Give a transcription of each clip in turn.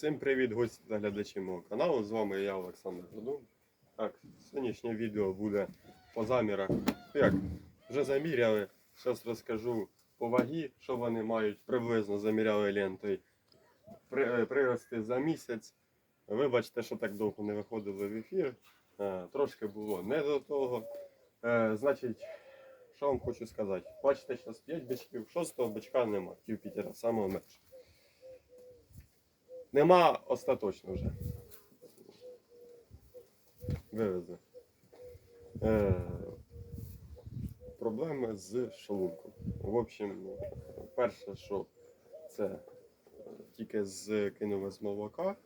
Всім привіт, гості та глядачі мого каналу. З вами я, Олександр Гордун. Так, сьогоднішнє відео буде по замірах. Ну, Як, вже заміряли. Зараз розкажу по вагі, що вони мають приблизно заміряли лентою. При, е, прирости за місяць. Вибачте, що так довго не виходили в ефір. Е, Трошки було не до того. Е, Значить, що вам хочу сказати? Бачите, зараз 5 бичків, 6 бичка нема, Юпітера, самого менше. Нема остаточно вже. Вивезли. Е, проблеми з шлунком. В общем, перше, що це е, тільки з кинули з молока.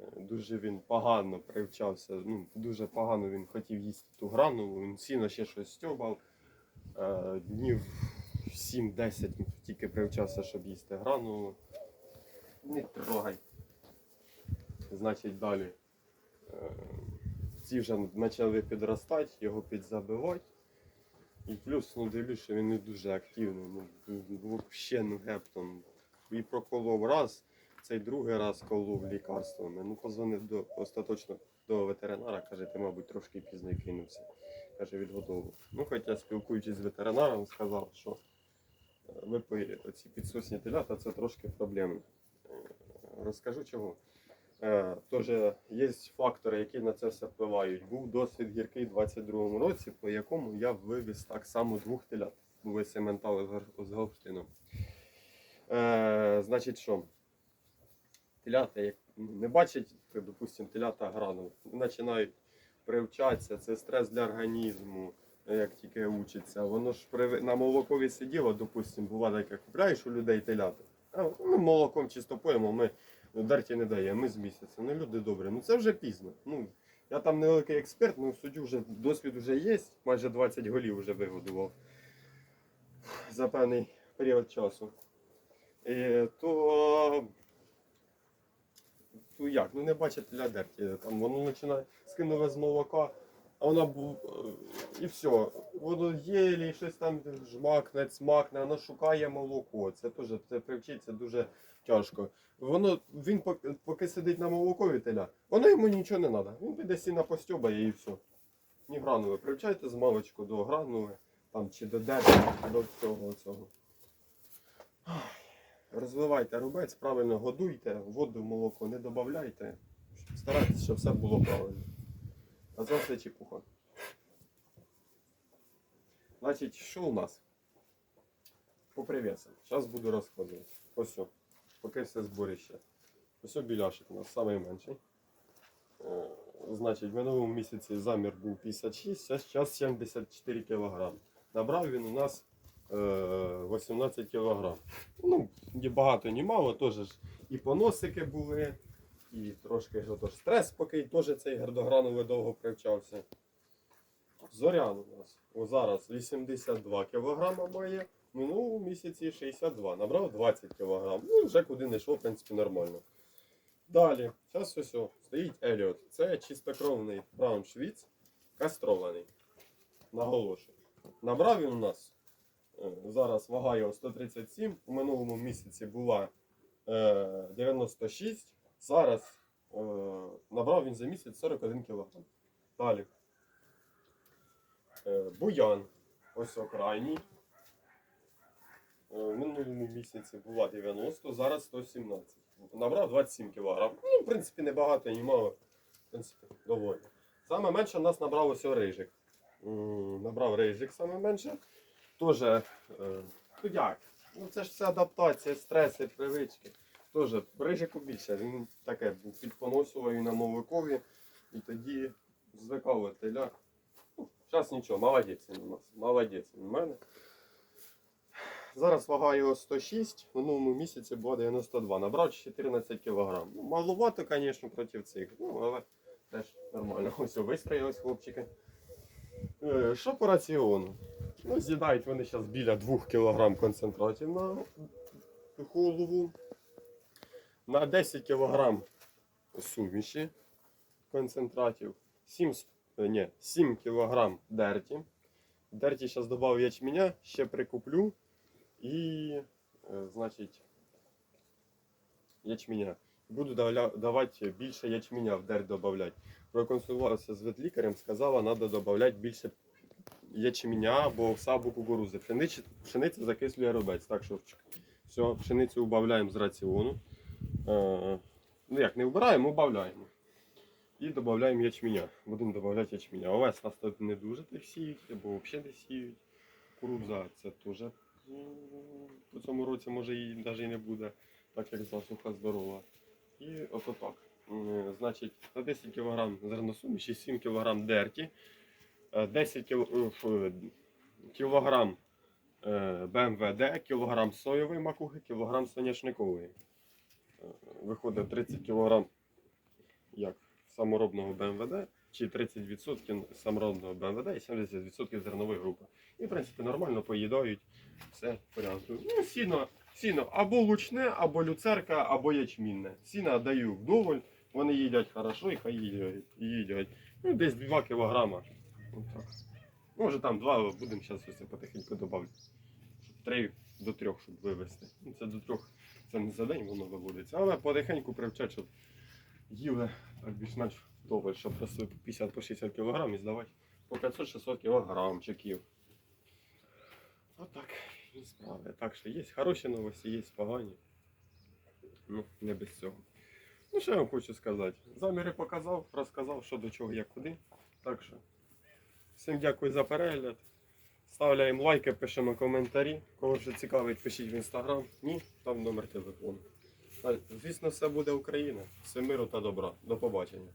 Е, Дуже він погано привчався, ну, дуже погано він хотів їсти ту гранулу, він сіно ще щось стьобав. Е, Днів 7-10 тільки привчався, щоб їсти гранулу. Не трогай. Значить, далі. е, Ці вже почали підростати, його підзабивати. І плюс, ну дивлюсь, що він не дуже активний. Ну, взагалі, ну гептом. І проколов раз, цей другий раз колов лікарствами. Ну, позвонив до остаточно до ветеринара, каже, ти, мабуть, трошки пізно кинувся. Каже, відгодовував. Ну, хоча спілкуючись з ветеринаром, сказав, що е, випої оці підсосні телята це трошки проблемно. Е, Розкажу чого. Е, Тож є фактори, які на це все впливають. Був досвід гіркий у 22-му році, по якому я вивіз так само двох телят. Були сементали з говштином. Е, значить що? Телята, як не бачать, то, допустим, телята грану, починають привчатися, це стрес для організму, е, як тільки учиться. Воно ж при... на молокові сиділо, допустим, буває таке, купляєш у людей телята. Ми молоком чисто поїмо, ми Ну, Дарті не дає, ми з місяця. Ну люди добрі. Ну це вже пізно. Ну, я там невеликий експерт, ну в суді вже досвід вже є, майже 20 голів вже вигодував за певний період часу. І, то, то як? Ну не бачить для Дерті. Там воно починає скинули з молока, а вона е, і все. Воно єлі щось там жмакне, цмакне, воно шукає молоко. Це теж це привчиться дуже тяжко. Воно він поки, сидить на молокові теля, воно йому нічого не треба. Він піде сіна постьобає і все. Ні гранули. Привчайте з маличку до гранули, там чи до дерева, до цього цього. Розвивайте рубець, правильно годуйте, воду, молоко не додавайте. Старайтесь, щоб все було правильно. А це все чепуха. Значить, що у нас? По привесам. Зараз буду розказувати. Ось. Поки все зборище. Ось біляшик у нас найменший. Е, Значить, в минулому місяці замір був 56, а зараз 74 кг. Набрав він у нас е, 18 кг. Ну, ні багато, ні мало, теж і поносики були, і трошки ж стрес, поки теж цей гардограновий довго привчався. Зорян у нас о, зараз 82 кг має, в минулому місяці 62. Набрав 20 кг. Ну, вже куди не йшло, в принципі, нормально. Далі, зараз ось стоїть Еліот. Це чистокровний брауншвіц, кастрований. Наголошую. Набрав він у нас. е, Зараз вага його 137. У минулому місяці була е, 96. Зараз е, набрав він за місяць 41 кг. Далі. Е, Буян. Ось окрайній. Е, В минулому місяці була 90, зараз 117. Набрав 27 кг. Ну, в принципі, не багато, ні мало. В принципі, доволі. Саме менше у нас набрав ось рижик. Набрав рижик саме менше. Тоже, е, ну як? Ну це ж все адаптація, стреси, привички. Тоже рижику більше. Він таке підпоносував і на молокові. І тоді звикав теля. Ну, зараз нічого, молодець він у нас. Молодець він у мене. Зараз вага його 106, в минулому місяці була 92. Набрав 14 кг. Ну, маловато, звісно, проти цих. Ну, але теж нормально. Ось вистроїлись хлопчики. Е, Що по раціону? Ну, з'їдають вони зараз біля 2 кг концентратів на голову. На 10 кг суміші концентратів. 7, е, ні, 7 кг дерті. Дерті зараз додав ячменя, ще прикуплю. І, е, значить, ячменя. Буду давати більше ячменя в дерь додавати. Проконсультувався з ветлікарем, сказала, треба додавати більше ячменя або овса, або кукурузи. Пшенич, пшениця закислює робець. Так що все, пшеницю убавляємо з раціону. Е, ну як, не вбираємо, убавляємо. І додаємо ячменя. Будемо додавати ячменя. Овес нас тут не дуже так сіють, або взагалі не сіють. Кукурудза це теж по цьому році може і навіть і не буде, так як засуха здорова. І ото так. Значить, на 10 кг зерносуміші, 7 кг дерті, е, 10 кг БМВД, кілограм соєвої макухи, кілограм соняшникової. Виходить 30 кг як саморобного БМВД, чи 30% саморобного БМВД і 70% зернової групи. І, в принципі, нормально поїдають, все в порядку. Ну, сіно, сіно або лучне, або люцерка, або ячмінне. Сіна даю вдоволь, вони їдять хорошо і хай їдять. їдять. Ну, десь 2 кілограма. Може там 2, будемо зараз потихеньку додати. 3 до 3, щоб вивезти. Це до 3, це не за день воно виводиться, але потихеньку привчать, щоб їли більш-менш вдоволь, щоб по 50 по 60 кг і здавати по 500-600 кілограмчиків. Отак і справи. Так що є хороші новості, є погані. Ну, не без цього. Ну, що я вам хочу сказати? Заміри показав, розказав, що до чого, як куди. Так що, всім дякую за перегляд. Ставляємо лайки, пишемо коментарі. Кого вже цікавить, пишіть в інстаграм. Ні, там номер телефону. Звісно, все буде Україна. Все миру та добра. До побачення.